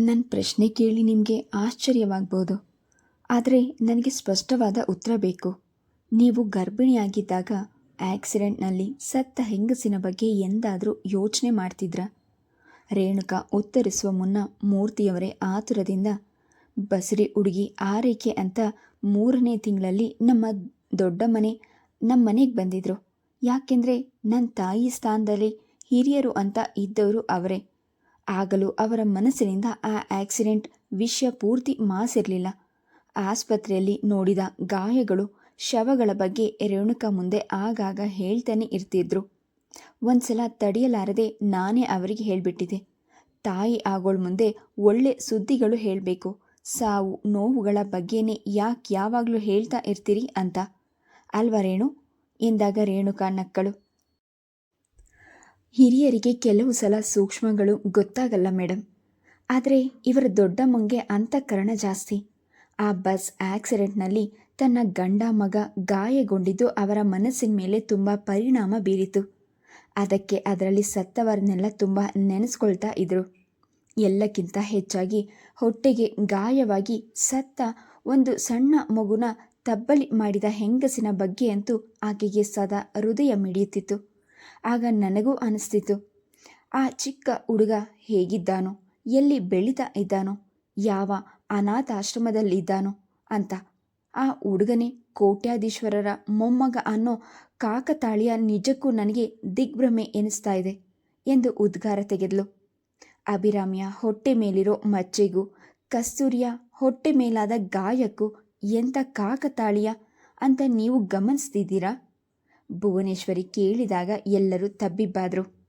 ನನ್ನ ಪ್ರಶ್ನೆ ಕೇಳಿ ನಿಮಗೆ ಆಶ್ಚರ್ಯವಾಗ್ಬೋದು. ಆದರೆ ನನಗೆ ಸ್ಪಷ್ಟವಾದ ಉತ್ತರ ಬೇಕು. ನೀವು ಗರ್ಭಿಣಿಯಾಗಿದ್ದಾಗ ಆಕ್ಸಿಡೆಂಟ್ನಲ್ಲಿ ಸತ್ತ ಹೆಂಗಸಿನ ಬಗ್ಗೆ ಎಂದಾದರೂ ಯೋಚನೆ ಮಾಡ್ತಿದ್ರಾ? ರೇಣುಕಾ ಉತ್ತರಿಸುವ ಮುನ್ನ ಮೂರ್ತಿಯವರೇ ಆತುರದಿಂದ, ಬಸರಿ ಹುಡುಗಿ ಆರೈಕೆ ಅಂತ ಮೂರನೇ ತಿಂಗಳಲ್ಲಿ ನಮ್ಮ ದೊಡ್ಡ ಮನೆ ನಮ್ಮ ಮನೆಗೆ ಬಂದಿದ್ರು. ಯಾಕೆಂದರೆ ನನ್ನ ತಾಯಿ ಸ್ಥಾನದಲ್ಲಿ ಹಿರಿಯರು ಅಂತ ಇದ್ದವರು ಅವರೇ. ಆಗಲೂ ಅವರ ಮನಸ್ಸಿನಿಂದ ಆ ಆಕ್ಸಿಡೆಂಟ್ ವಿಷಯ ಪೂರ್ತಿ ಮಾಸಿರಲಿಲ್ಲ. ಆಸ್ಪತ್ರೆಯಲ್ಲಿ ನೋಡಿದ ಗಾಯಗಳು ಶವಗಳ ಬಗ್ಗೆ ರೇಣುಕ ಮುಂದೆ ಆಗಾಗ ಹೇಳ್ತಾನೆ ಇರ್ತಿದ್ರು. ಒಂದ್ಸಲ ತಡೆಯಲಾರದೆ ನಾನೇ ಅವರಿಗೆ ಹೇಳ್ಬಿಟ್ಟಿದೆ ತಾಯಿ ಆಗೋಳ ಮುಂದೆ ಒಳ್ಳೆ ಸುದ್ದಿಗಳು ಹೇಳಬೇಕು. ಸಾವು, ನೋವುಗಳ ಬಗ್ಗೆನೇ ಯಾಕೆ ಯಾವಾಗಲೂ ಹೇಳ್ತಾ ಇರ್ತೀರಿ ಅಂತ. ಅಲ್ವಾ ರೇಣು? ಎಂದಾಗ ರೇಣುಕಾ ನಕ್ಕಳು. ಹಿರಿಯರಿಗೆ ಕೆಲವು ಸಲ ಸೂಕ್ಷ್ಮಗಳು ಗೊತ್ತಾಗಲ್ಲ ಮೇಡಮ್ ಆದರೆ ಇವರ ದೊಡ್ಡಮ್ಮಂಗೆ ಅಂತಃಕರಣ ಜಾಸ್ತಿ. ಆ ಬಸ್ ಆಕ್ಸಿಡೆಂಟ್ನಲ್ಲಿ ತನ್ನ ಗಂಡ ಮಗ ಗಾಯಗೊಂಡಿದ್ದು ಅವರ ಮನಸ್ಸಿನ ಮೇಲೆ ತುಂಬ ಪರಿಣಾಮ ಬೀರಿತು. ಅದಕ್ಕೆ ಅದರಲ್ಲಿ ಸತ್ತವರನ್ನೆಲ್ಲ ತುಂಬ ನೆನೆಸ್ಕೊಳ್ತಾ ಇದ್ರು. ಎಲ್ಲಕ್ಕಿಂತ ಹೆಚ್ಚಾಗಿ ಹೊಟ್ಟೆಗೆ ಗಾಯವಾಗಿ ಸತ್ತ ಒಂದು ಸಣ್ಣ ಮಗುನ ತಬ್ಬಲಿ ಮಾಡಿದ ಹೆಂಗಸಿನ ಬಗ್ಗೆ ಅಂತೂ ಆಕೆಗೆ ಸದಾ ಹೃದಯ ಮಿಡಿಯುತ್ತಿತ್ತು. ಆಗ ನನಗೂ ಅನಿಸ್ತಿತ್ತು. ಆ ಚಿಕ್ಕ ಹುಡುಗ ಹೇಗಿದ್ದಾನೋ, ಎಲ್ಲಿ ಬೆಳೀತಾ ಇದ್ದಾನೋ, ಯಾವ ಅನಾಥಾಶ್ರಮದಲ್ಲಿದ್ದಾನೋ ಅಂತ. ಆ ಹುಡುಗನೇ ಕೋಟ್ಯಾಧೀಶ್ವರರ ಮೊಮ್ಮಗ ಅನ್ನೋ ಕಾಕತಾಳಿಯ ನಿಜಕ್ಕೂ ನನಗೆ ದಿಗ್ಭ್ರಮೆ ಎನಿಸ್ತಾ ಇದೆ ಎಂದು ಉದ್ಗಾರ ತೆಗೆದಳು ಅಭಿರಾಮಿಯ ಹೊಟ್ಟೆ ಮೇಲಿರೋ ಮಚ್ಚೆಗೂ ಕಸ್ತೂರಿಯ ಹೊಟ್ಟೆ ಮೇಲಾದ ಗಾಯಕ್ಕೂ ಎಂಥ ಕಾಕತಾಳಿಯ ಅಂತ ನೀವು ಗಮನಿಸ್ತಿದ್ದೀರಾ? ಭುವನೇಶ್ವರಿ ಕೇಳಿದಾಗ ಎಲ್ಲರೂ ತಬ್ಬಿಬ್ಬಾದರು.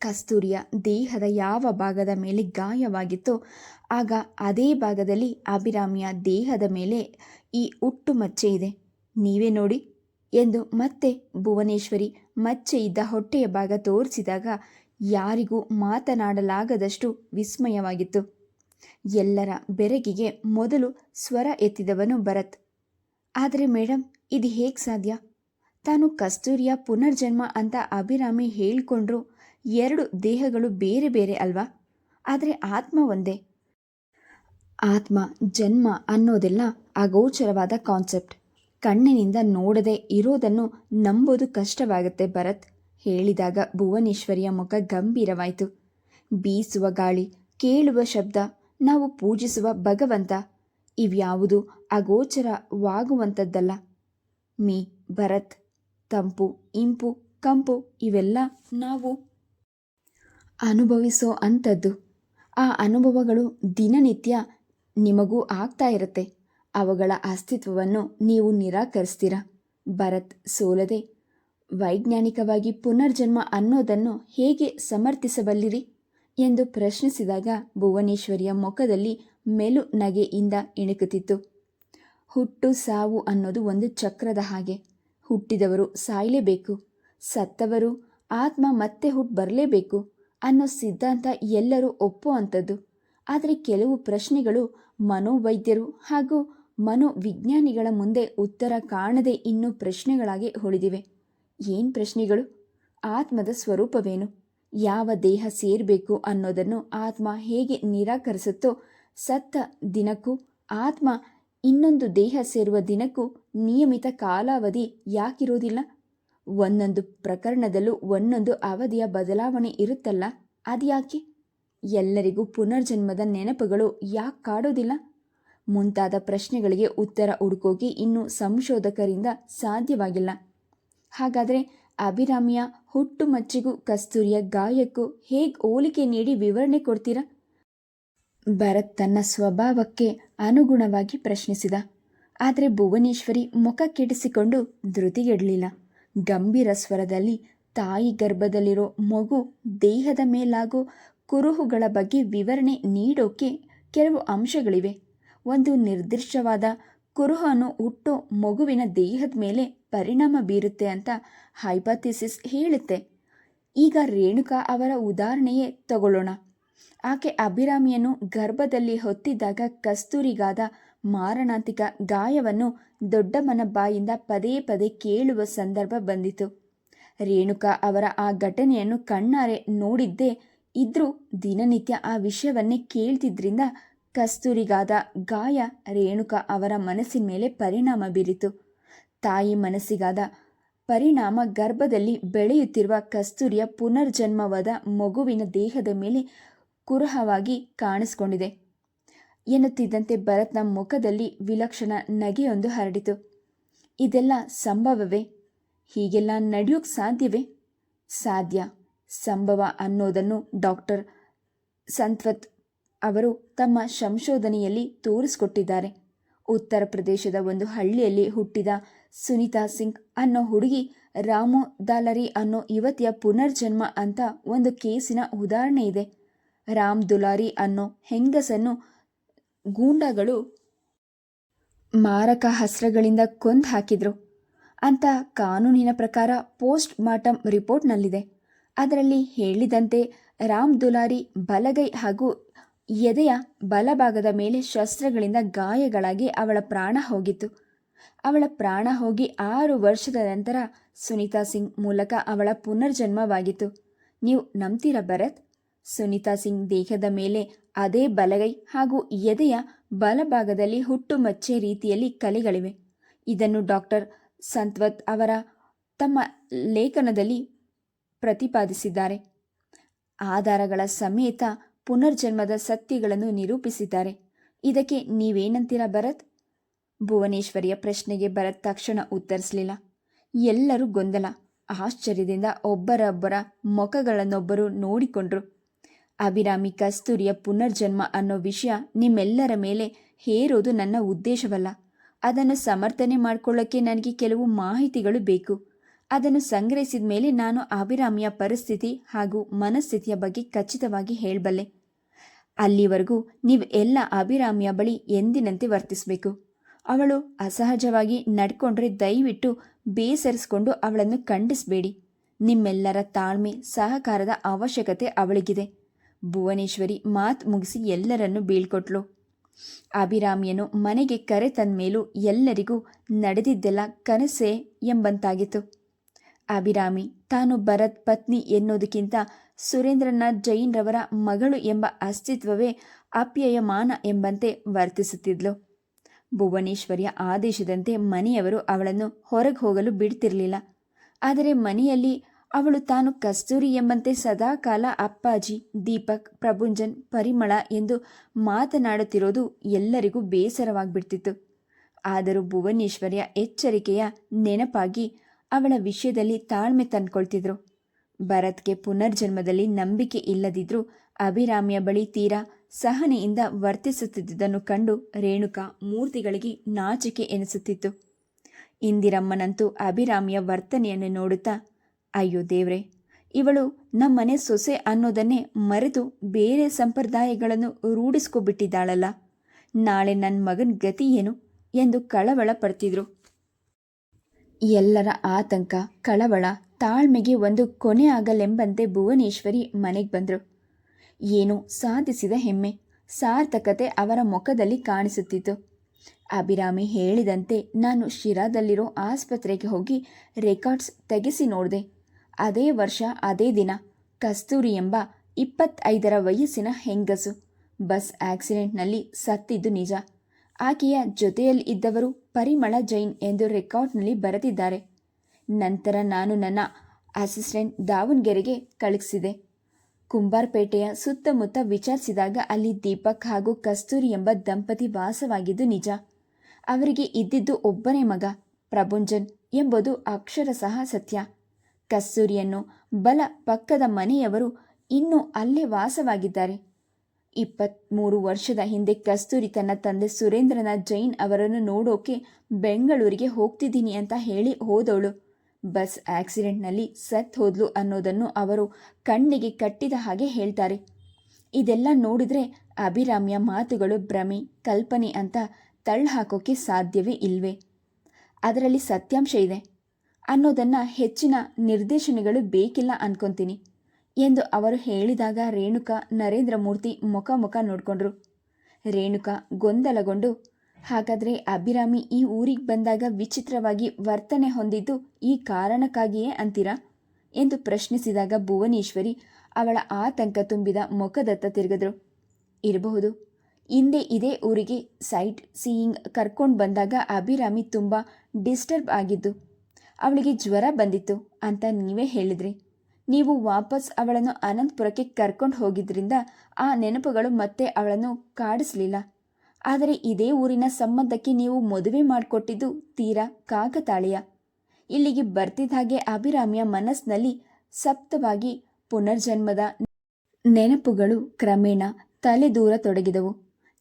ಕಸ್ತೂರಿಯ ದೇಹದ ಯಾವ ಭಾಗದ ಮೇಲೆ ಗಾಯವಾಗಿತ್ತೋ, ಆಗ ಅದೇ ಭಾಗದಲ್ಲಿ ಅಭಿರಾಮಿಯ ದೇಹದ ಮೇಲೆ ಈ ಹುಟ್ಟು ಮಚ್ಚೆ ಇದೆ. ನೀವೇ ನೋಡಿ ಎಂದು ಮತ್ತೆ ಭುವನೇಶ್ವರಿ ಮಚ್ಚೆ ಇದ್ದ ಹೊಟ್ಟೆಯ ಭಾಗ ತೋರಿಸಿದಾಗ ಯಾರಿಗೂ ಮಾತನಾಡಲಾಗದಷ್ಟು ವಿಸ್ಮಯವಾಗಿತ್ತು. ಎಲ್ಲರ ಬೆರಗಿಗೆ ಮೊದಲು ಸ್ವರ ಎತ್ತಿದವನು ಭರತ್. ಆದರೆ ಮೇಡಮ್ ಇದು ಹೇಗೆ ಸಾಧ್ಯ? ತಾನು ಕಸ್ತೂರಿಯ ಪುನರ್ಜನ್ಮ ಅಂತ ಅಭಿರಾಮಿ ಹೇಳಿಕೊಂಡ್ರು, ಎರಡು ದೇಹಗಳು ಬೇರೆ ಬೇರೆ ಅಲ್ವಾ? ಆದರೆ ಆತ್ಮ ಒಂದೇ. ಆತ್ಮ, ಜನ್ಮ ಅನ್ನೋದೆಲ್ಲ ಅಗೋಚರವಾದ ಕಾನ್ಸೆಪ್ಟ್. ಕಣ್ಣಿನಿಂದ ನೋಡದೆ ಇರೋದನ್ನು ನಂಬೋದು ಕಷ್ಟವಾಗುತ್ತೆ ಭರತ್, ಹೇಳಿದಾಗ ಭುವನೇಶ್ವರಿಯ ಮುಖ ಗಂಭೀರವಾಯಿತು. ಬೀಸುವ ಗಾಳಿ, ಕೇಳುವ ಶಬ್ದ, ನಾವು ಪೂಜಿಸುವ ಭಗವಂತ, ಇವ್ಯಾವುದು ಅಗೋಚರವಾಗುವಂಥದ್ದಲ್ಲ ಮೀ, ಭರತ್. ತಂಪು, ಇಂಪು, ಕಂಪು ಇವೆಲ್ಲ ನಾವು ಅನುಭವಿಸೋ ಅಂಥದ್ದು. ಆ ಅನುಭವಗಳು ದಿನನಿತ್ಯ ನಿಮಗೂ ಆಗ್ತಾ ಇರುತ್ತೆ. ಅವುಗಳ ಅಸ್ತಿತ್ವವನ್ನು ನೀವು ನಿರಾಕರಿಸ್ತೀರ. ಭರತ್ ಸೋಲದೆ ವೈಜ್ಞಾನಿಕವಾಗಿ ಪುನರ್ಜನ್ಮ ಅನ್ನೋದನ್ನು ಹೇಗೆ ಸಮರ್ಥಿಸಬಲ್ಲಿರಿ ಎಂದು ಪ್ರಶ್ನಿಸಿದಾಗ ಭುವನೇಶ್ವರಿಯ ಮುಖದಲ್ಲಿ ಮೆಲು ನಗೆಯಿಂದ ಇಣುಕುತ್ತಿತ್ತು. ಹುಟ್ಟು ಸಾವು ಅನ್ನೋದು ಒಂದು ಚಕ್ರದ ಹಾಗೆ. ಹುಟ್ಟಿದವರು ಸಾಯಲೇಬೇಕು. ಸತ್ತವರು ಆತ್ಮ ಮತ್ತೆ ಹುಟ್ಟು ಬರಲೇಬೇಕು ಅನ್ನೋ ಸಿದ್ಧಾಂತ ಎಲ್ಲರೂ ಒಪ್ಪುವಂಥದ್ದು ಆದರೆ ಕೆಲವು ಪ್ರಶ್ನೆಗಳು ಮನೋವೈದ್ಯರು ಹಾಗೂ ಮನೋವಿಜ್ಞಾನಿಗಳ ಮುಂದೆ ಉತ್ತರ ಕಾಣದೆ ಇನ್ನೂ ಪ್ರಶ್ನೆಗಳಾಗಿ ಉಳಿದಿವೆ ಏನು ಪ್ರಶ್ನೆಗಳು? ಆತ್ಮದ ಸ್ವರೂಪವೇನು? ಯಾವ ದೇಹ ಸೇರಬೇಕು ಅನ್ನೋದನ್ನು ಆತ್ಮ ಹೇಗೆ ನಿರಾಕರಿಸುತ್ತೋ ಸತ್ತ ದಿನಕ್ಕೂ ಆತ್ಮ ಇನ್ನೊಂದು ದೇಹ ಸೇರುವ ದಿನಕ್ಕೂ ನಿಯಮಿತ ಕಾಲಾವಧಿ ಯಾಕಿರೋದಿಲ್ಲ? ಒಂದೊಂದು ಪ್ರಕರಣದಲ್ಲೂ ಒಂದೊಂದು ಅವಧಿಯ ಬದಲಾವಣೆ ಇರುತ್ತಲ್ಲ, ಅದ್ಯಾಕೆ? ಎಲ್ಲರಿಗೂ ಪುನರ್ಜನ್ಮದ ನೆನಪುಗಳು ಯಾಕೆ ಕಾಡೋದಿಲ್ಲ? ಮುಂತಾದ ಪ್ರಶ್ನೆಗಳಿಗೆ ಉತ್ತರ ಹುಡುಕೋಕೆ ಇನ್ನೂ ಸಂಶೋಧಕರಿಂದ ಸಾಧ್ಯವಾಗಿಲ್ಲ. ಹಾಗಾದರೆ ಅಭಿರಾಮಿಯ ಹುಟ್ಟು ಮಚ್ಚಿಗೂ ಕಸ್ತೂರಿಯ ಗಾಯಕ್ಕೂ ಹೇಗೆ ಹೋಲಿಕೆ ನೀಡಿ ವಿವರಣೆ ಕೊಡ್ತೀರಾ? ಭರತ್ ತನ್ನ ಸ್ವಭಾವಕ್ಕೆ ಅನುಗುಣವಾಗಿ ಪ್ರಶ್ನಿಸಿದ. ಆದರೆ ಭುವನೇಶ್ವರಿ ಮುಖ ಕೆಡಿಸಿಕೊಂಡು ಧೃತಿಗೆಡಲಿಲ್ಲ. ಗಂಭೀರ ಸ್ವರದಲ್ಲಿ ತಾಯಿ ಗರ್ಭದಲ್ಲಿರೋ ಮಗು ದೇಹದ ಮೇಲಾಗೋ ಕುರುಹುಗಳ ಬಗ್ಗೆ ವಿವರಣೆ ನೀಡೋಕೆ ಕೆಲವು ಅಂಶಗಳಿವೆ. ಒಂದು ನಿರ್ದಿಷ್ಟವಾದ ಕುರುಹನ್ನು ಹುಟ್ಟೋ ಮಗುವಿನ ದೇಹದ ಮೇಲೆ ಪರಿಣಾಮ ಬೀರುತ್ತೆ ಅಂತ ಹೈಪಾಥಿಸಿಸ್ ಹೇಳುತ್ತೆ. ಈಗ ರೇಣುಕಾ ಅವರ ಉದಾಹರಣೆಯೇ ತಗೊಳ್ಳೋಣ. ಆಕೆ ಅಭಿರಾಮಿಯನ್ನು ಗರ್ಭದಲ್ಲಿ ಹೊತ್ತಿದ್ದಾಗ ಕಸ್ತೂರಿಗಾದ ಮಾರಣಾಂತಿಕ ಗಾಯವನ್ನು ದೊಡ್ಡಮ್ಮನ ಬಾಯಿಂದ ಪದೇ ಪದೇ ಕೇಳುವ ಸಂದರ್ಭ ಬಂದಿತು. ರೇಣುಕಾ ಅವರ ಆ ಘಟನೆಯನ್ನು ಕಣ್ಣಾರೆ ನೋಡಿದ್ದೇ ಇದ್ರೂ ದಿನನಿತ್ಯ ಆ ವಿಷಯವನ್ನೇ ಕೇಳ್ತಿದ್ರಿಂದ ಕಸ್ತೂರಿಗಾದ ಗಾಯ ರೇಣುಕಾ ಅವರ ಮನಸ್ಸಿನ ಮೇಲೆ ಪರಿಣಾಮ ಬೀರಿತು. ತಾಯಿ ಮನಸ್ಸಿಗಾದ ಪರಿಣಾಮ ಗರ್ಭದಲ್ಲಿ ಬೆಳೆಯುತ್ತಿರುವ ಕಸ್ತೂರಿಯ ಪುನರ್ಜನ್ಮವಾದ ಮಗುವಿನ ದೇಹದ ಮೇಲೆ ಕುರಹವಾಗಿ ಕಾಣಿಸಿಕೊಂಡಿದೆ. ಎನ್ನುತ್ತಿದ್ದಂತೆ ಭರತ್ನ ಮುಖದಲ್ಲಿ ವಿಲಕ್ಷಣ ನಗೆಯೊಂದು ಹರಡಿತು. ಇದೆಲ್ಲ ಸಂಭವವೇ? ಹೀಗೆಲ್ಲ ನಡೆಯೋಕ್ಕೆ ಸಾಧ್ಯವೇ? ಸಾಧ್ಯ. ಸಂಭವ ಅನ್ನೋದನ್ನು ಡಾಕ್ಟರ್ ಸಂತ್ವತ್ ಅವರು ತಮ್ಮ ಸಂಶೋಧನೆಯಲ್ಲಿ ತೋರಿಸಿಕೊಟ್ಟಿದ್ದಾರೆ. ಉತ್ತರ ಪ್ರದೇಶದ ಒಂದು ಹಳ್ಳಿಯಲ್ಲಿ ಹುಟ್ಟಿದ ಸುನೀತಾ ಸಿಂಗ್ ಅನ್ನೋ ಹುಡುಗಿ ರಾಮು ದಾಲರಿ ಅನ್ನೋ ಯುವತಿಯ ಪುನರ್ಜನ್ಮ ಅಂತ ಒಂದು ಕೇಸಿನ ಉದಾಹರಣೆ ಇದೆ. ರಾಮ್ ದುಲಾರಿ ಅನ್ನೋ ಹೆಂಗಸನ್ನು ಗೂಂಡಗಳು ಮಾರಕ ಹಸ್ರಗಳಿಂದ ಕೊಂದು ಹಾಕಿದ್ರು. ಅಂತ ಕಾನೂನಿನ ಪ್ರಕಾರ ಪೋಸ್ಟ್ ಮಾರ್ಟಮ್ ರಿಪೋರ್ಟ್ನಲ್ಲಿದೆ. ಅದರಲ್ಲಿ ಹೇಳಿದಂತೆ ರಾಮ್ ದುಲಾರಿ ಬಲಗೈ ಹಾಗೂ ಎದೆಯ ಬಲಭಾಗದ ಮೇಲೆ ಶಸ್ತ್ರಗಳಿಂದ ಗಾಯಗಳಾಗಿ ಅವಳ ಪ್ರಾಣ ಹೋಗಿತ್ತು. ಅವಳ ಪ್ರಾಣ ಹೋಗಿ ಆರು ವರ್ಷದ ನಂತರ ಸುನೀತಾ ಸಿಂಗ್ ಮೂಲಕ ಅವಳ ಪುನರ್ಜನ್ಮವಾಗಿತ್ತು. ನೀವು ನಂಬ್ತೀರಾ ಭರತ್? ಸುನೀತಾ ಸಿಂಗ್ ದೇಹದ ಮೇಲೆ ಅದೇ ಬಲಗೈ ಹಾಗೂ ಎದೆಯ ಬಲಭಾಗದಲ್ಲಿ ಹುಟ್ಟುಮಚ್ಚೆ ರೀತಿಯಲ್ಲಿ ಕಲೆಗಳಿವೆ. ಇದನ್ನು ಡಾಕ್ಟರ್ ಸಂತ್ವತ್ ಅವರ ತಮ್ಮ ಲೇಖನದಲ್ಲಿ ಪ್ರತಿಪಾದಿಸಿದ್ದಾರೆ. ಆಧಾರಗಳ ಸಮೇತ ಪುನರ್ಜನ್ಮದ ಸತ್ಯಗಳನ್ನು ನಿರೂಪಿಸಿದ್ದಾರೆ. ಇದಕ್ಕೆ ನೀವೇನಂತೀರಾ ಭರತ್? ಭುವನೇಶ್ವರಿಯ ಪ್ರಶ್ನೆಗೆ ಭರತ್ ತಕ್ಷಣ ಉತ್ತರಿಸಲಿಲ್ಲ. ಎಲ್ಲರೂ ಗೊಂದಲ, ಆಶ್ಚರ್ಯದಿಂದ ಒಬ್ಬರೊಬ್ಬರ ಮುಖಗಳನ್ನೊಬ್ಬರು ನೋಡಿಕೊಂಡ್ರು. ಅಭಿರಾಮಿ ಕಸ್ತೂರಿಯ ಪುನರ್ಜನ್ಮ ಅನ್ನೋ ವಿಷಯ ನಿಮ್ಮೆಲ್ಲರ ಮೇಲೆ ಹೇರೋದು ನನ್ನ ಉದ್ದೇಶವಲ್ಲ. ಅದನ್ನು ಸಮರ್ಥನೆ ಮಾಡಿಕೊಳ್ಳೋಕ್ಕೆ ನನಗೆ ಕೆಲವು ಮಾಹಿತಿಗಳು ಬೇಕು. ಅದನ್ನು ಸಂಗ್ರಹಿಸಿದ ಮೇಲೆ ನಾನು ಅಭಿರಾಮಿಯ ಪರಿಸ್ಥಿತಿ ಹಾಗೂ ಮನಸ್ಥಿತಿಯ ಬಗ್ಗೆ ಖಚಿತವಾಗಿ ಹೇಳಬಲ್ಲೆ. ಅಲ್ಲಿವರೆಗೂ ನೀವು ಎಲ್ಲ ಅಭಿರಾಮಿಯ ಬಳಿ ಎಂದಿನಂತೆ ವರ್ತಿಸಬೇಕು. ಅವಳು ಅಸಹಜವಾಗಿ ನಡ್ಕೊಂಡ್ರೆ ದಯವಿಟ್ಟು ಬೇಸರಿಸಿಕೊಂಡು ಅವಳನ್ನು ಖಂಡಿಸಬೇಡಿ. ನಿಮ್ಮೆಲ್ಲರ ತಾಳ್ಮೆ, ಸಹಕಾರದ ಅವಶ್ಯಕತೆ ಅವಳಿಗಿದೆ. ಭುವನೇಶ್ವರಿ ಮಾತು ಮುಗಿಸಿ ಎಲ್ಲರನ್ನು ಬೀಳ್ಕೊಟ್ಲು. ಅಭಿರಾಮಿಯನ್ನು ಮನೆಗೆ ಕರೆ ತಂದ್ಮೇಲೂ ಎಲ್ಲರಿಗೂ ನಡೆದಿದ್ದೆಲ್ಲ ಕನಸೇ ಎಂಬಂತಾಗಿತ್ತು. ಅಭಿರಾಮಿ, ತಾನು ಭರತ್ ಪತ್ನಿ ಎನ್ನುವುದಕ್ಕಿಂತ ಸುರೇಂದ್ರನಾಥ್ ಜೈನ್ರವರ ಮಗಳು ಎಂಬ ಅಸ್ತಿತ್ವವೇ ಅಪ್ಯಯಮಾನ ಎಂಬಂತೆ ವರ್ತಿಸುತ್ತಿದ್ಲು. ಭುವನೇಶ್ವರಿಯ ಆದೇಶದಂತೆ ಮನೆಯವರು ಅವಳನ್ನು ಹೊರಗೆ ಹೋಗಲು ಬಿಡ್ತಿರಲಿಲ್ಲ. ಆದರೆ ಮನೆಯಲ್ಲಿ ಅವಳು ತಾನು ಕಸ್ತೂರಿ ಎಂಬಂತೆ ಸದಾಕಾಲ ಅಪ್ಪಾಜಿ, ದೀಪಕ್, ಪ್ರಭುಂಜನ್, ಪರಿಮಳ ಎಂದು ಮಾತನಾಡುತ್ತಿರೋದು ಎಲ್ಲರಿಗೂ ಬೇಸರವಾಗಿಬಿಡ್ತಿತ್ತು. ಆದರೂ ಭುವನೇಶ್ವರಿಯ ಎಚ್ಚರಿಕೆಯ ನೆನಪಾಗಿ ಅವಳ ವಿಷಯದಲ್ಲಿ ತಾಳ್ಮೆ ತಂದ್ಕೊಳ್ತಿದ್ರು. ಭರತ್ಗೆ ಪುನರ್ಜನ್ಮದಲ್ಲಿ ನಂಬಿಕೆ ಇಲ್ಲದಿದ್ರೂ ಅಭಿರಾಮಿಯ ಬಳಿ ತೀರಾ ಸಹನೆಯಿಂದ ವರ್ತಿಸುತ್ತಿದ್ದುದನ್ನು ಕಂಡು ರೇಣುಕಾ ಮೂರ್ತಿಗಳಿಗೆ ನಾಚಿಕೆ ಎನಿಸುತ್ತಿತ್ತು. ಇಂದಿರಮ್ಮನಂತೂ ಅಭಿರಾಮಿಯ ವರ್ತನೆಯನ್ನು ನೋಡುತ್ತಾ ಅಯ್ಯೋ ದೇವ್ರೆ, ಇವಳು ನಮ್ಮನೆ ಸೊಸೆ ಅನ್ನೋದನ್ನೇ ಮರೆತು ಬೇರೆ ಸಂಪ್ರದಾಯಗಳನ್ನು ರೂಢಿಸ್ಕೊಬಿಟ್ಟಿದ್ದಾಳಲ್ಲ. ನಾಳೆ ನನ್ನ ಮಗನ ಗತಿ ಏನು ಎಂದು ಕಳವಳ ಪಡ್ತಿದ್ರು. ಎಲ್ಲರ ಆತಂಕ, ಕಳವಳ, ತಾಳ್ಮೆಗೆ ಒಂದು ಕೊನೆ ಆಗಲೆಂಬಂತೆ ಭುವನೇಶ್ವರಿ ಮನೆಗೆ ಬಂದರು. ಏನೋ ಸಾಧಿಸಿದ ಹೆಮ್ಮೆ, ಸಾರ್ಥಕತೆ ಅವರ ಮುಖದಲ್ಲಿ ಕಾಣಿಸುತ್ತಿತ್ತು. ಅಭಿರಾಮಿ ಹೇಳಿದಂತೆ ನಾನು ಶಿರಾದಲ್ಲಿರೋ ಆಸ್ಪತ್ರೆಗೆ ಹೋಗಿ ರೆಕಾರ್ಡ್ಸ್ ತೆಗೆಸಿ ನೋಡಿದೆ. ಅದೇ ವರ್ಷ, ಅದೇ ದಿನ ಕಸ್ತೂರಿ ಎಂಬ ಇಪ್ಪತ್ತೈದರ ವಯಸ್ಸಿನ ಹೆಂಗಸು. ಬಸ್ ಆಕ್ಸಿಡೆಂಟ್ನಲ್ಲಿ ಸತ್ತಿದ್ದು ನಿಜ. ಆಕೆಯ ಜೊತೆಯಲ್ಲಿ ಇದ್ದವರು ಪರಿಮಳ ಜೈನ್ ಎಂದು ರೆಕಾರ್ಡ್ನಲ್ಲಿ ಬರೆದಿದ್ದಾರೆ. ನಂತರ ನಾನು ನನ್ನ ಅಸಿಸ್ಟೆಂಟ್ ದಾವಣಗೆರೆಗೆ ಕಳುಹಿಸಿದೆ. ಕುಂಬಾರ್ಪೇಟೆಯ ಸುತ್ತಮುತ್ತ ವಿಚಾರಿಸಿದಾಗ ಅಲ್ಲಿ ದೀಪಕ್ ಹಾಗೂ ಕಸ್ತೂರಿ ಎಂಬ ದಂಪತಿ ವಾಸವಾಗಿದ್ದು ನಿಜ. ಅವರಿಗೆ ಇದ್ದಿದ್ದು ಒಬ್ಬನೇ ಮಗ, ಪ್ರಭುಂಜನ್ ಎಂಬುದು ಅಕ್ಷರಶಃ ಸತ್ಯ. ಕಸ್ತೂರಿಯನ್ನು ಬಲ ಪಕ್ಕದ ಮನೆಯವರು ಇನ್ನೂ ಅಲ್ಲೇ ವಾಸವಾಗಿದ್ದಾರೆ. ಇಪ್ಪತ್ತ್ಮೂರು ವರ್ಷದ ಹಿಂದೆ ಕಸ್ತೂರಿ ತನ್ನ ತಂದೆ ಸುರೇಂದ್ರನ ಜೈನ್ ಅವರನ್ನು ನೋಡೋಕೆ ಬೆಂಗಳೂರಿಗೆ ಹೋಗ್ತಿದ್ದೀನಿ ಅಂತ ಹೇಳಿ ಹೋದವಳು. ಬಸ್ ಆಕ್ಸಿಡೆಂಟ್ನಲ್ಲಿ ಸತ್ ಹೋದ್ಲು ಅನ್ನೋದನ್ನು ಅವರು ಕಣ್ಣಿಗೆ ಕಟ್ಟಿದ ಹಾಗೆ ಹೇಳ್ತಾರೆ. ಇದೆಲ್ಲ ನೋಡಿದ್ರೆ ಅಭಿರಾಮಿಯ ಮಾತುಗಳು, ಭ್ರಮೆ, ಕಲ್ಪನೆ ಅಂತ ತಳ್ಳು ಹಾಕೋಕೆ ಸಾಧ್ಯವೇ ಇಲ್ವೇ? ಅದರಲ್ಲಿ ಸತ್ಯಾಂಶ ಇದೆ. ಅನ್ನೋದನ್ನು ಹೆಚ್ಚಿನ ನಿರ್ದೇಶನಗಳು ಬೇಕಿಲ್ಲ ಅನ್ಕೊಂತೀನಿ. ಎಂದು ಅವರು ಹೇಳಿದಾಗ ರೇಣುಕಾ ನರೇಂದ್ರ ಮೂರ್ತಿ ಮುಖ ಮುಖ ನೋಡಿಕೊಂಡ್ರು. ರೇಣುಕಾ ಗೊಂದಲಗೊಂಡು, ಹಾಗಾದರೆ ಅಭಿರಾಮಿ ಈ ಊರಿಗೆ ಬಂದಾಗ ವಿಚಿತ್ರವಾಗಿ ವರ್ತನೆ ಹೊಂದಿದ್ದು ಈ ಕಾರಣಕ್ಕಾಗಿಯೇ ಅಂತೀರಾ? ಎಂದು ಪ್ರಶ್ನಿಸಿದಾಗ ಭುವನೇಶ್ವರಿ ಅವಳ ಆತಂಕ ತುಂಬಿದ ಮುಖದತ್ತ ತಿರುಗಿದ್ರು. ಇರಬಹುದು. ಹಿಂದೆ ಇದೇ ಊರಿಗೆ ಸೈಟ್ ಸೀಯಿಂಗ್ ಕರ್ಕೊಂಡು ಬಂದಾಗ ಅಭಿರಾಮಿ ತುಂಬ ಡಿಸ್ಟರ್ಬ್ ಆಗಿದ್ದು ಅವಳಿಗೆ ಜ್ವರ ಬಂದಿತ್ತು ಅಂತ ನೀವೇ ಹೇಳಿದ್ರಿ. ನೀವು ವಾಪಸ್ ಅವಳನ್ನು ಅನಂತಪುರಕ್ಕೆ ಕರ್ಕೊಂಡು ಹೋಗಿದ್ರಿಂದ ಆ ನೆನಪುಗಳು ಮತ್ತೆ ಅವಳನ್ನು ಕಾಡಿಸಲಿಲ್ಲ. ಆದರೆ ಇದೇ ಊರಿನ ಸಂಬಂಧಕ್ಕೆ ನೀವು ಮದುವೆ ಮಾಡಿಕೊಟ್ಟಿದ್ದು ತೀರಾ ಕಾಕತಾಳೀಯ. ಇಲ್ಲಿಗೆ ಬರ್ತಿದ್ದ ಹಾಗೆ ಅಭಿರಾಮಿಯ ಮನಸ್ಸಿನಲ್ಲಿ ಸಪ್ತವಾಗಿ ಪುನರ್ಜನ್ಮದ ನೆನಪುಗಳು ಕ್ರಮೇಣ ತಲೆದೂರ ತೊಡಗಿದವು.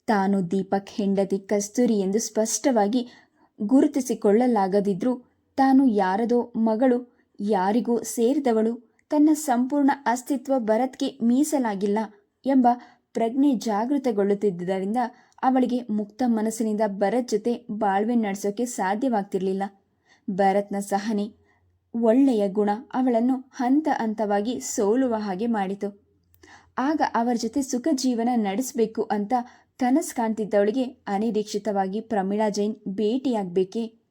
ತಾನು ದೀಪಕ್ ಹೆಂಡತಿ ಕಸ್ತೂರಿ ಎಂದು ಸ್ಪಷ್ಟವಾಗಿ ಗುರುತಿಸಿಕೊಳ್ಳಲಾಗದಿದ್ರೂ ತಾನು ಯಾರದೋ ಮಗಳು, ಯಾರಿಗೂ ಸೇರಿದವಳು, ತನ್ನ ಸಂಪೂರ್ಣ ಅಸ್ತಿತ್ವ ಭರತ್ಗೆ ಮೀಸಲಾಗಿಲ್ಲ ಎಂಬ ಪ್ರಜ್ಞೆ ಜಾಗೃತಗೊಳ್ಳುತ್ತಿದ್ದರಿಂದ ಅವಳಿಗೆ ಮುಕ್ತ ಮನಸ್ಸಿನಿಂದ ಭರತ್ ಜೊತೆ ಬಾಳ್ವೆ ನಡೆಸೋಕೆ ಸಾಧ್ಯವಾಗ್ತಿರಲಿಲ್ಲ. ಭರತ್ನ ಸಹನೆ, ಒಳ್ಳೆಯ ಗುಣ ಅವಳನ್ನು ಹಂತ ಹಂತವಾಗಿ ಸೋಲುವ ಹಾಗೆ ಮಾಡಿತು. ಆಗ ಅವರ ಜೊತೆ ಸುಖ ಜೀವನ ನಡೆಸಬೇಕು ಅಂತ ಕನಸು ಕಾಣ್ತಿದ್ದವಳಿಗೆ ಅನಿರೀಕ್ಷಿತವಾಗಿ ಪ್ರಮೀಳಾ ಜೈನ್ ಭೇಟಿಯಾಗಬೇಕೇ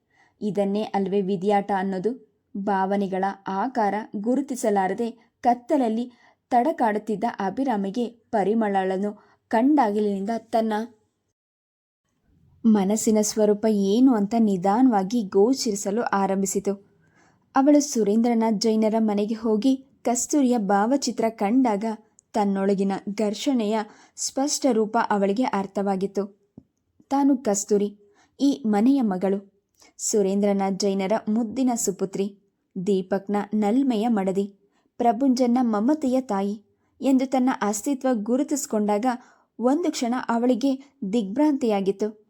ಇದನ್ನೇ ಅಲ್ವೇ ವಿದ್ಯಾಟ ಅನ್ನೋದು? ಭಾವನೆಗಳ ಆಕಾರ ಗುರುತಿಸಲಾರದೆ ಕತ್ತಲಲ್ಲಿ ತಡಕಾಡುತ್ತಿದ್ದ ಅಭಿರಾಮಿಗೆ ಪರಿಮಳಳನ್ನು ಕಂಡಾಗಿಲಿನಿಂದ ತನ್ನ ಮನಸ್ಸಿನ ಸ್ವರೂಪ ಏನು ಅಂತ ನಿಧಾನವಾಗಿ ಗೋಚರಿಸಲು ಆರಂಭಿಸಿತು. ಅವಳು ಸುರೇಂದ್ರನಾಥ್ ಜೈನರ ಮನೆಗೆ ಹೋಗಿ ಕಸ್ತೂರಿಯ ಭಾವಚಿತ್ರ ಕಂಡಾಗ ತನ್ನೊಳಗಿನ ಘರ್ಷಣೆಯ ಸ್ಪಷ್ಟ ರೂಪ ಅವಳಿಗೆ ಅರ್ಥವಾಗಿತ್ತು. ತಾನು ಕಸ್ತೂರಿ, ಈ ಮನೆಯ ಮಗಳು. ಸುರೇಂದ್ರನಾಥ್ ಜೈನರ ಮುದ್ದಿನ ಸುಪುತ್ರಿ, ದೀಪಕ್ನ ನಲ್ಮೆಯ ಮಡದಿ, ಪ್ರಭುಂಜನ್ನ ಮಮತೆಯ ತಾಯಿ ಎಂದು ತನ್ನ ಅಸ್ತಿತ್ವ ಗುರುತಿಸಿಕೊಂಡಾಗ ಒಂದು ಕ್ಷಣ ಅವಳಿಗೆ ದಿಗ್ಭ್ರಾಂತಿಯಾಗಿತ್ತು.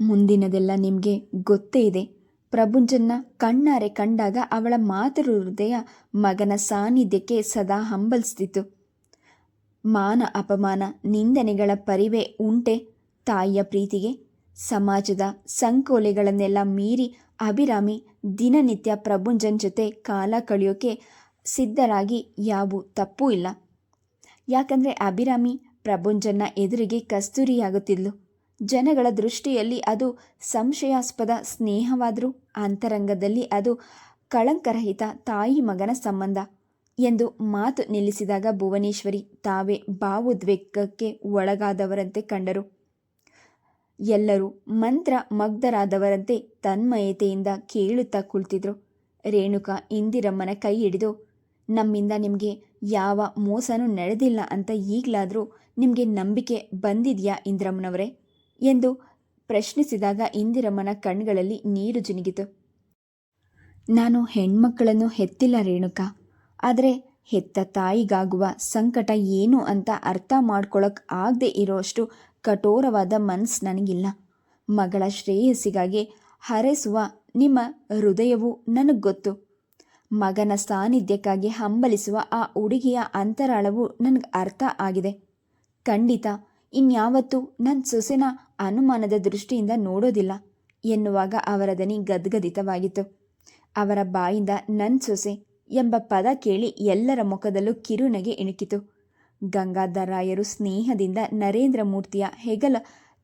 ಮುಂದಿನದೆಲ್ಲ ನಿಮಗೆ ಗೊತ್ತೇ ಇದೆ. ಪ್ರಭುಂಜನ್ನ ಕಣ್ಣಾರೆ ಕಂಡಾಗ ಅವಳ ಮಾತೃ ಹೃದಯ ಮಗನ ಸಾನ್ನಿಧ್ಯಕ್ಕೆ ಸದಾ ಹಂಬಲಿಸ್ತಿತ್ತು. ಮಾನ ಅಪಮಾನ, ನಿಂದನೆಗಳ ಪರಿವೆ ಉಂಟೆ ತಾಯಿಯ ಪ್ರೀತಿಗೆ. ಸಮಾಜದ ಸಂಕೋಲೆಗಳನ್ನೆಲ್ಲ ಮೀರಿ ಅಭಿರಾಮಿ ದಿನನಿತ್ಯ ಪ್ರಭುಂಜನ್ ಜೊತೆ ಕಾಲ ಕಳೆಯೋಕೆ ಸಿದ್ಧರಾಗಿ ಯಾವ ತಪ್ಪೂ ಇಲ್ಲ. ಯಾಕಂದರೆ ಅಭಿರಾಮಿ ಪ್ರಭುಂಜನ್ನ ಎದುರಿಗೆ ಕಸ್ತೂರಿಯಾಗುತ್ತಿದ್ಲು. ಜನಗಳ ದೃಷ್ಟಿಯಲ್ಲಿ ಅದು ಸಂಶಯಾಸ್ಪದ ಸ್ನೇಹವಾದರೂ ಅಂತರಂಗದಲ್ಲಿ ಅದು ಕಳಂಕರಹಿತ ತಾಯಿ ಮಗನ ಸಂಬಂಧ ಎಂದು ಮಾತು ನಿಲ್ಲಿಸಿದಾಗ ಭುವನೇಶ್ವರಿ ತಾವೇ ಭಾವೋದ್ವೇಗಕ್ಕೆ ಒಳಗಾದವರಂತೆ ಕಂಡರು. ಎಲ್ಲರೂ ಮಂತ್ರ ಮಗ್ಧರಾದವರಂತೆ ತನ್ಮಯತೆಯಿಂದ ಕೇಳುತ್ತಾ ಕುಳಿತಿದ್ರು. ರೇಣುಕಾ ಇಂದಿರಮ್ಮನ ಕೈ ಹಿಡಿದು, ನಮ್ಮಿಂದ ನಿಮಗೆ ಯಾವ ಮೋಸನೂ ನಡೆದಿಲ್ಲ ಅಂತ ಈಗಲಾದರೂ ನಿಮಗೆ ನಂಬಿಕೆ ಬಂದಿದೆಯಾ ಇಂದಿರಮ್ಮನವರೇ? ಎಂದು ಪ್ರಶ್ನಿಸಿದಾಗ ಇಂದಿರಮ್ಮನ ಕಣ್ಗಳಲ್ಲಿ ನೀರು ಜಿನುಗಿತು. ನಾನು ಹೆಣ್ಮಕ್ಕಳನ್ನು ಹೆತ್ತಿಲ್ಲ ರೇಣುಕಾ. ಆದರೆ ಹೆತ್ತ ತಾಯಿಗಾಗುವ ಸಂಕಟ ಏನು ಅಂತ ಅರ್ಥ ಮಾಡ್ಕೊಳಕ್ ಆಗದೆ ಇರೋಷ್ಟು ಕಠೋರವಾದ ಮನಸ್ಸು ನನಗಿಲ್ಲ. ಮಗಳ ಶ್ರೇಯಸ್ಸಿಗಾಗಿ ಹರಸುವ ನಿಮ್ಮ ಹೃದಯವು ನನಗೆ ಗೊತ್ತು ಮಗನ ಸಾನ್ನಿಧ್ಯಕ್ಕಾಗಿ ಹಂಬಲಿಸುವ ಆ ಹುಡುಗಿಯ ಅಂತರಾಳವು ನನಗೆ ಅರ್ಥ ಆಗಿದೆ. ಖಂಡಿತ, ಇನ್ಯಾವತ್ತೂ ನನ್ನ ಸೊಸೆನ ಅನುಮಾನದ ದೃಷ್ಟಿಯಿಂದ ನೋಡೋದಿಲ್ಲ ಎನ್ನುವಾಗ ಅವರ ದನಿ ಗದ್ಗದಿತವಾಗಿತ್ತು. ಅವರ ಬಾಯಿಂದ ನನ್ನ ಸೊಸೆ ಎಂಬ ಪದ ಕೇಳಿ ಎಲ್ಲರ ಮುಖದಲ್ಲೂ ಕಿರುನಗೆ ಇಣುಕಿತು. ಗಂಗಾಧರಾಯರು ಸ್ನೇಹದಿಂದ ನರೇಂದ್ರ ಮೂರ್ತಿಯ ಹೆಗಲ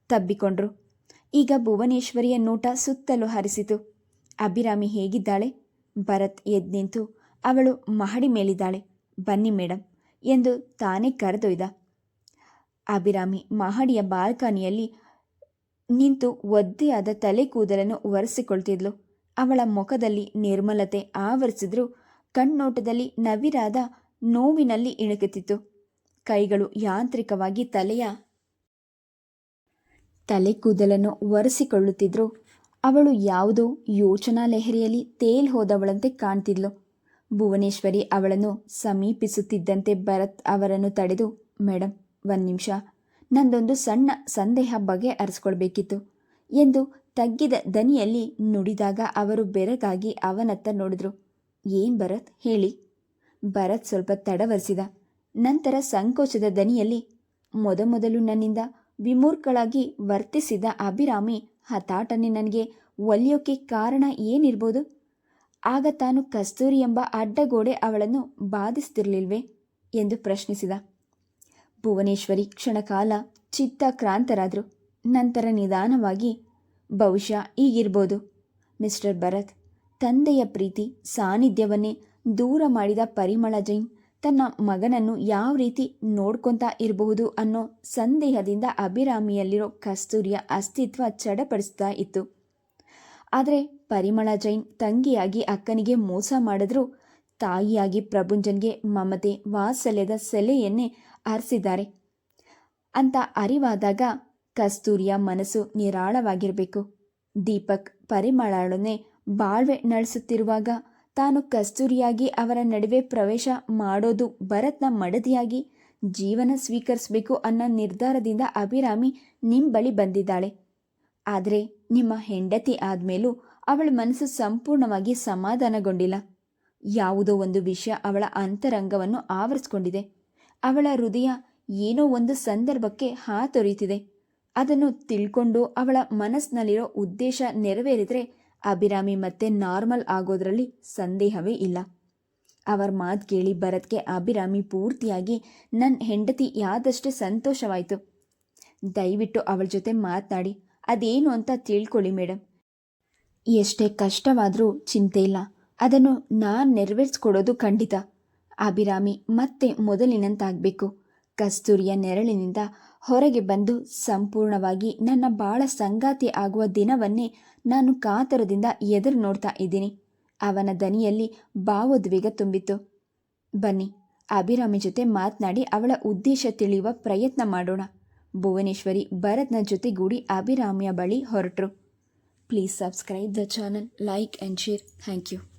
ತಬ್ಬಿಕೊಂಡ್ರು. ಈಗ ಭುವನೇಶ್ವರಿಯ ನೋಟ ಸುತ್ತಲೂ ಹರಿಸಿತು. ಅಭಿರಾಮಿ ಹೇಗಿದ್ದಾಳೆ? ಭರತ್ ಎದ್ದು ನಿಂತು ಅವಳು ಮಹಡಿ ಮೇಲಿದ್ದಾಳೆ. ಬನ್ನಿ ಮೇಡಮ್ ಎಂದು ತಾನೇ ಕರೆದೊಯ್ದ. ಅಭಿರಾಮಿ ಮಹಡಿಯ ಬಾಲ್ಕನಿಯಲ್ಲಿ ನಿಂತು ಒದ್ದೆಯಾದ ತಲೆ ಕೂದಲನ್ನು ಒರೆಸಿಕೊಳ್ತಿದ್ಲು. ಅವಳ ಮುಖದಲ್ಲಿ ನಿರ್ಮಲತೆ ಆವರಿಸಿದ್ರೂ ಕಣ್ಣೋಟದಲ್ಲಿ ನವಿರಾದ ನೋವಿನಲ್ಲಿ ಇಣುಕುತ್ತಿತ್ತು. ಕೈಗಳು ಯಾಂತ್ರಿಕವಾಗಿ ತಲೆಯ ತಲೆ ಕೂದಲನ್ನು ಒರೆಸಿಕೊಳ್ಳುತ್ತಿದ್ರು. ಅವಳು ಯಾವುದೋ ಯೋಚನಾ ಲಹರಿಯಲ್ಲಿ ತೇಲ್ ಹೋದವಳಂತೆ ಕಾಣ್ತಿದ್ಲು. ಭುವನೇಶ್ವರಿ ಅವಳನ್ನು ಸಮೀಪಿಸುತ್ತಿದ್ದಂತೆ ಭರತ್ ಅವರನ್ನು ತಡೆದು ಮೇಡಮ್ ಒಂದು ನಿಮಿಷ. ನಂದೊಂದು ಸಣ್ಣ ಸಂದೇಹ ಬಗೆ ಅರಿಸ್ಕೊಳ್ಬೇಕಿತ್ತು. ಎಂದು ತಗ್ಗಿದ ದನಿಯಲ್ಲಿ ನುಡಿದಾಗ ಅವರು ಬೆರಗಾಗಿ ಅವನತ್ತ ನೋಡಿದ್ರು. ಏನ್ ಭರತ್? ಹೇಳಿ. ಭರತ್ ಸ್ವಲ್ಪ ತಡವರಿಸಿದ. ನಂತರ ಸಂಕೋಚದ ದನಿಯಲ್ಲಿ ಮೊದಮೊದಲು ನನ್ನಿಂದ ವಿಮೂರ್ಖಳಾಗಿ ವರ್ತಿಸಿದ ಅಭಿರಾಮಿ ಹತಾಟನೆ ನನಗೆ ಒಲಿಯೋಕೆ ಕಾರಣ ಏನಿರ್ಬೋದು? ಆಗ ತಾನು ಕಸ್ತೂರಿ ಎಂಬ ಅಡ್ಡಗೋಡೆ ಅವಳನ್ನು ಬಾಧಿಸ್ತಿರ್ಲಿಲ್ವೇ ಎಂದು ಪ್ರಶ್ನಿಸಿದ. ಭುವನೇಶ್ವರಿ ಕ್ಷಣಕಾಲ ಚಿತ್ತಕ್ರಾಂತರಾದರು. ನಂತರ ನಿಧಾನವಾಗಿ, ಬಹುಶಃ ಈಗಿರ್ಬೋದು ಮಿಸ್ಟರ್ ಭರತ್, ತಂದೆಯ ಪ್ರೀತಿ ಸಾನ್ನಿಧ್ಯವನ್ನೇ ದೂರ ಮಾಡಿದ ಪರಿಮಳ ಜೈನ್ ತನ್ನ ಮಗನನ್ನು ಯಾವ ರೀತಿ ನೋಡ್ಕೊತಾ ಇರಬಹುದು ಅನ್ನೋ ಸಂದೇಹದಿಂದ ಅಭಿರಾಮಿಯಲ್ಲಿರೋ ಕಸ್ತೂರಿಯ ಅಸ್ತಿತ್ವ ಚಡಪಡಿಸ್ತಾ ಇತ್ತು. ಆದರೆ ಪರಿಮಳ ಜೈನ್ ತಂಗಿಯಾಗಿ ಅಕ್ಕನಿಗೆ ಮೋಸ ಮಾಡಿದ್ರು, ತಾಯಿಯಾಗಿ ಪ್ರಭುಂಜನ್ಗೆ ಮಮತೆ ವಾತ್ಸಲ್ಯದ ಸೆಲೆಯನ್ನೇ ಆರಿಸಿದ್ದಾರೆ ಅಂತ ಅರಿವಾದಾಗ ಕಸ್ತೂರಿಯ ಮನಸ್ಸು ನಿರಾಳವಾಗಿರಬೇಕು. ದೀಪಕ್ ಪರಿಮಳಳನ್ನೇ ಬಾಳ್ವೆ ನಡೆಸುತ್ತಿರುವಾಗ ತಾನು ಕಸ್ತೂರಿಯಾಗಿ ಅವರ ನಡುವೆ ಪ್ರವೇಶ ಮಾಡೋದು ಭರತ್ನ ಮಡದಿಯಾಗಿ ಜೀವನ ಸ್ವೀಕರಿಸಬೇಕು ಅನ್ನೋ ನಿರ್ಧಾರದಿಂದ ಅಭಿರಾಮಿ ನಿಮ್ಮ ಬಳಿ ಬಂದಿದ್ದಾಳೆ. ಆದರೆ ನಿಮ್ಮ ಹೆಂಡತಿ ಆದಮೇಲೂ ಅವಳ ಮನಸ್ಸು ಸಂಪೂರ್ಣವಾಗಿ ಸಮಾಧಾನಗೊಂಡಿಲ್ಲ. ಯಾವುದೋ ಒಂದು ವಿಷಯ ಅವಳ ಅಂತರಂಗವನ್ನು ಆವರಿಸ್ಕೊಂಡಿದೆ. ಅವಳ ಹೃದಯ ಏನೋ ಒಂದು ಸಂದರ್ಭಕ್ಕೆ ಹಾತೊರೆಯುತ್ತಿದೆ. ಅದನ್ನು ತಿಳ್ಕೊಂಡು ಅವಳ ಮನಸ್ಸಿನಲ್ಲಿರೋ ಉದ್ದೇಶ ನೆರವೇರಿದ್ರೆ ಅಭಿರಾಮಿ ಮತ್ತೆ ನಾರ್ಮಲ್ ಆಗೋದ್ರಲ್ಲಿ ಸಂದೇಹವೇ ಇಲ್ಲ. ಅವರ ಮಾತು ಕೇಳಿ ಭರತ್ಗೆ ಅಭಿರಾಮಿ ಪೂರ್ತಿಯಾಗಿ ನನ್ನ ಹೆಂಡತಿ ಯಾದಷ್ಟೇ ಸಂತೋಷವಾಯಿತು. ದಯವಿಟ್ಟು ಅವಳ ಜೊತೆ ಮಾತನಾಡಿ, ಅದೇನು ಅಂತ ತಿಳ್ಕೊಳ್ಳಿ ಮೇಡಮ್ ಎಷ್ಟೇ ಕಷ್ಟವಾದರೂ ಚಿಂತೆ ಇಲ್ಲ. ಅದನ್ನು ನಾನು ನೆರವೇರಿಸ್ಕೊಡೋದು ಖಂಡಿತ. ಅಭಿರಾಮಿ ಮತ್ತೆ ಮೊದಲಿನಂತಾಗಬೇಕು. ಕಸ್ತೂರಿಯ ನೆರಳಿನಿಂದ ಹೊರಗೆ ಬಂದು ಸಂಪೂರ್ಣವಾಗಿ ನನ್ನ ಬಾಳ ಸಂಗಾತಿ ಆಗುವ ದಿನವನ್ನೇ ನಾನು ಕಾತರದಿಂದ ಎದುರು ನೋಡ್ತಾ ಇದ್ದೀನಿ. ಅವನ ದನಿಯಲ್ಲಿ ಭಾವೋದ್ವೇಗ ತುಂಬಿತು ಬನ್ನಿ, ಅಭಿರಾಮಿ ಜೊತೆ ಮಾತನಾಡಿ ಅವಳ ಉದ್ದೇಶ ತಿಳಿಯುವ ಪ್ರಯತ್ನ ಮಾಡೋಣ. ಭುವನೇಶ್ವರಿ ಭರತ್ನ ಜೊತೆಗೂಡಿ ಅಭಿರಾಮಿಯ ಬಳಿ ಹೊರಟರು. Please subscribe the channel, like and share. Thank you.